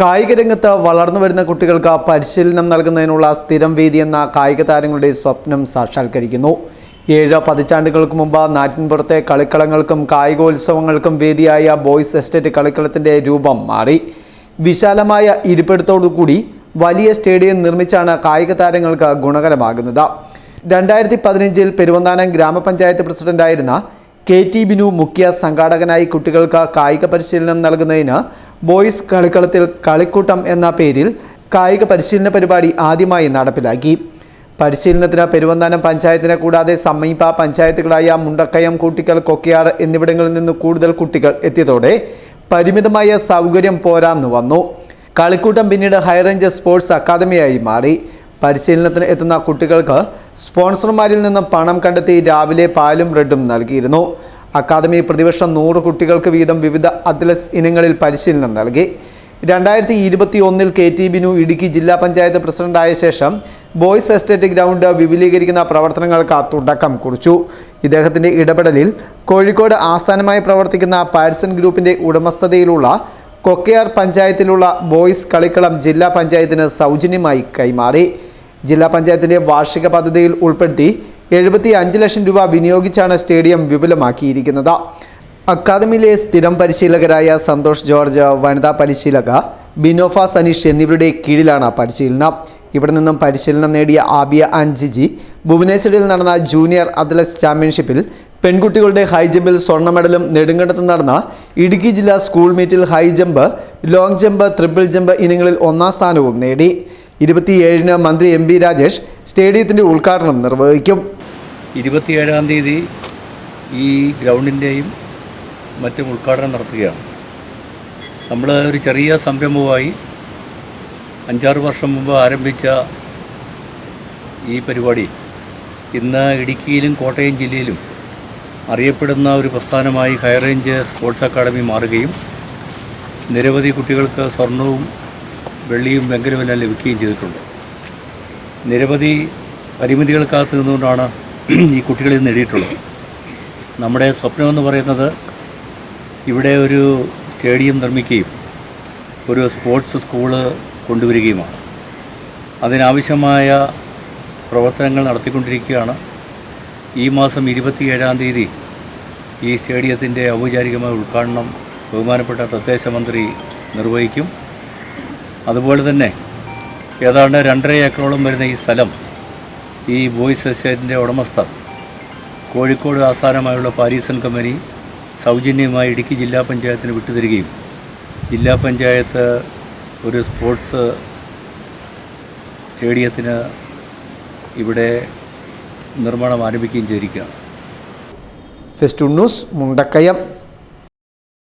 കായിക രംഗത്ത് വളർന്നു വരുന്ന കുട്ടികൾക്ക് പരിശീലനം നൽകുന്നതിനുള്ള സ്ഥിരം വേദി എന്ന കായിക താരങ്ങളുടെ സ്വപ്നം സാക്ഷാത്കരിക്കുന്നു. ഏഴ് പതിറ്റാണ്ടുകൾക്ക് മുമ്പ് നാട്ടിൻപുറത്തെ കളിക്കളങ്ങൾക്കും കായികോത്സവങ്ങൾക്കും വേദിയായ ബോയ്സ് എസ്റ്റേറ്റ് കളിക്കളത്തിന്റെ രൂപം മാറി. വിശാലമായ ഇരിപ്പിടത്തോടുകൂടി വലിയ സ്റ്റേഡിയം നിർമ്മിച്ചാണ് കായിക താരങ്ങൾക്ക് ഗുണകരമാകുന്നത്. രണ്ടായിരത്തി പതിനഞ്ചിൽ പെരുവന്താനം ഗ്രാമപഞ്ചായത്ത് പ്രസിഡന്റായിരുന്ന കെ ടി ബിനു മുഖ്യ സംഘാടകനായി കുട്ടികൾക്ക് കായിക പരിശീലനം നൽകുന്നതിന് ബോയ്സ് കളിക്കളത്തിൽ കളിക്കൂട്ടം എന്ന പേരിൽ കായിക പരിശീലന പരിപാടി ആദ്യമായി നടപ്പിലാക്കി. പരിശീലനത്തിന് പെരുവന്താനം പഞ്ചായത്തിനെ കൂടാതെ സമീപ പഞ്ചായത്തുകളായ മുണ്ടക്കയം കൂട്ടിക്കൽ കൊക്കയാർ എന്നിവിടങ്ങളിൽ നിന്ന് കൂടുതൽ കുട്ടികൾ എത്തിയതോടെ പരിമിതമായ സൗകര്യം പോരാന്നു വന്നു. കളിക്കൂട്ടം പിന്നീട് ഹൈറേഞ്ച് സ്പോർട്സ് അക്കാദമിയായി മാറി. പരിശീലനത്തിന് എത്തുന്ന കുട്ടികൾക്ക് സ്പോൺസർമാരിൽ നിന്ന് പണം കണ്ടെത്തി രാവിലെ പാലും ബ്രെഡും നൽകിയിരുന്നു. അക്കാദമി പ്രതിവർഷം നൂറ് കുട്ടികൾക്ക് വീതം വിവിധ അത്ലറ്റ്സ് ഇനങ്ങളിൽ പരിശീലനം നൽകി. രണ്ടായിരത്തി ഇരുപത്തി ഒന്നിൽ കെ ടി ബിനു ഇടുക്കി ജില്ലാ പഞ്ചായത്ത് പ്രസിഡന്റായ ശേഷം ബോയ്സ് എസ്റ്റേറ്റ് ഗ്രൗണ്ട് വിപുലീകരിക്കുന്ന പ്രവർത്തനങ്ങൾക്ക് തുടക്കം കുറിച്ചു. ഇദ്ദേഹത്തിന്റെ ഇടപെടലിൽ കോഴിക്കോട് ആസ്ഥാനമായി പ്രവർത്തിക്കുന്ന പാഴ്സൺ ഗ്രൂപ്പിന്റെ ഉടമസ്ഥതയിലുള്ള കൊക്കയാർ പഞ്ചായത്തിലുള്ള ബോയ്സ് കളിക്കളം ജില്ലാ പഞ്ചായത്തിന് സൗജന്യമായി കൈമാറി. ജില്ലാ പഞ്ചായത്തിന്റെ വാർഷിക പദ്ധതിയിൽ ഉൾപ്പെടുത്തി എഴുപത്തി അഞ്ച് ലക്ഷം രൂപ വിനിയോഗിച്ചാണ് സ്റ്റേഡിയം വിപുലമാക്കിയിരിക്കുന്നത്. അക്കാദമിയിലെ സ്ഥിരം പരിശീലകരായ സന്തോഷ് ജോർജ് വനിതാ പരിശീലക ബിനോഫ സനീഷ് എന്നിവരുടെ കീഴിലാണ് പരിശീലനം. ഇവിടെ നിന്നും പരിശീലനം നേടിയ ആബിയ ആൻജിജി ഭുവനേശ്വരിൽ നടന്ന ജൂനിയർ അത്ലറ്റ്സ് ചാമ്പ്യൻഷിപ്പിൽ പെൺകുട്ടികളുടെ ഹൈ ജമ്പിൽ സ്വർണ മെഡലും നെടുങ്കണ്ടത്ത് നടന്ന ഇടുക്കി ജില്ലാ സ്കൂൾ മീറ്റിൽ high jump long jump triple jump ഇനങ്ങളിൽ ഒന്നാം സ്ഥാനവും നേടി. ഇരുപത്തിയേഴിന് മന്ത്രി എം ബി രാജേഷ് സ്റ്റേഡിയത്തിന്റെ ഉദ്ഘാടനം നിർവഹിക്കും. ഇരുപത്തിയേഴാം തീയതി ഈ ഗ്രൗണ്ടിന്റെയും മറ്റും ഉദ്ഘാടനം നടത്തുകയാണ്. നമ്മൾ ഒരു ചെറിയ സംരംഭമായി അഞ്ചാറ് വർഷം മുമ്പ് ആരംഭിച്ച ഈ പരിപാടി ഇന്ന് ഇടുക്കിയിലും കോട്ടയം ജില്ലയിലും അറിയപ്പെടുന്ന ഒരു പ്രസ്ഥാനമായി ഹൈറേഞ്ച് സ്പോർട്സ് അക്കാഡമി മാറുകയും നിരവധി കുട്ടികൾക്ക് സ്വർണവും വെള്ളിയും വെങ്കലുമെല്ലാം ലഭിക്കുകയും ചെയ്തിട്ടുണ്ട്. നിരവധി പരിമിതികൾക്കകത്ത് നിന്നുകൊണ്ടാണ് ഈ കുട്ടികളിൽ നേടിയിട്ടുള്ളത്. നമ്മുടെ സ്വപ്നമെന്ന് പറയുന്നത് ഇവിടെ ഒരു സ്റ്റേഡിയം നിർമ്മിക്കുകയും ഒരു സ്പോർട്സ് സ്കൂൾ കൊണ്ടുവരികയുമാണ്. അതിനാവശ്യമായ പ്രവർത്തനങ്ങൾ നടത്തിക്കൊണ്ടിരിക്കുകയാണ്. ഈ മാസം ഇരുപത്തിയേഴാം തീയതി ഈ സ്റ്റേഡിയത്തിന്റെ ഔപചാരികമായ ഉദ്ഘാടനം ബഹുമാനപ്പെട്ട തദ്ദേശ മന്ത്രി നിർവഹിക്കും. അതുപോലെ തന്നെ ഏതാണ്ട് രണ്ടര ഏക്കറോളം വരുന്ന ഈ സ്ഥലം ഈ ബോയ്സ് എസ്റ്റേറ്റിന്റെ ഉടമസ്ഥർ. കോഴിക്കോട് ആസ്ഥാനമായുള്ള പാരീസൺ കമ്പനി സൗജന്യമായി ഇടുക്കി ജില്ലാ പഞ്ചായത്തിന് വിട്ടുതരികയും ജില്ലാ പഞ്ചായത്ത് ഒരു സ്പോർട്സ് സ്റ്റേഡിയത്തിന് ഇവിടെ നിർമ്മാണം ആരംഭിക്കുകയും ചെയ്തിരിക്കുകയാണ്. Fest news Mundakayam.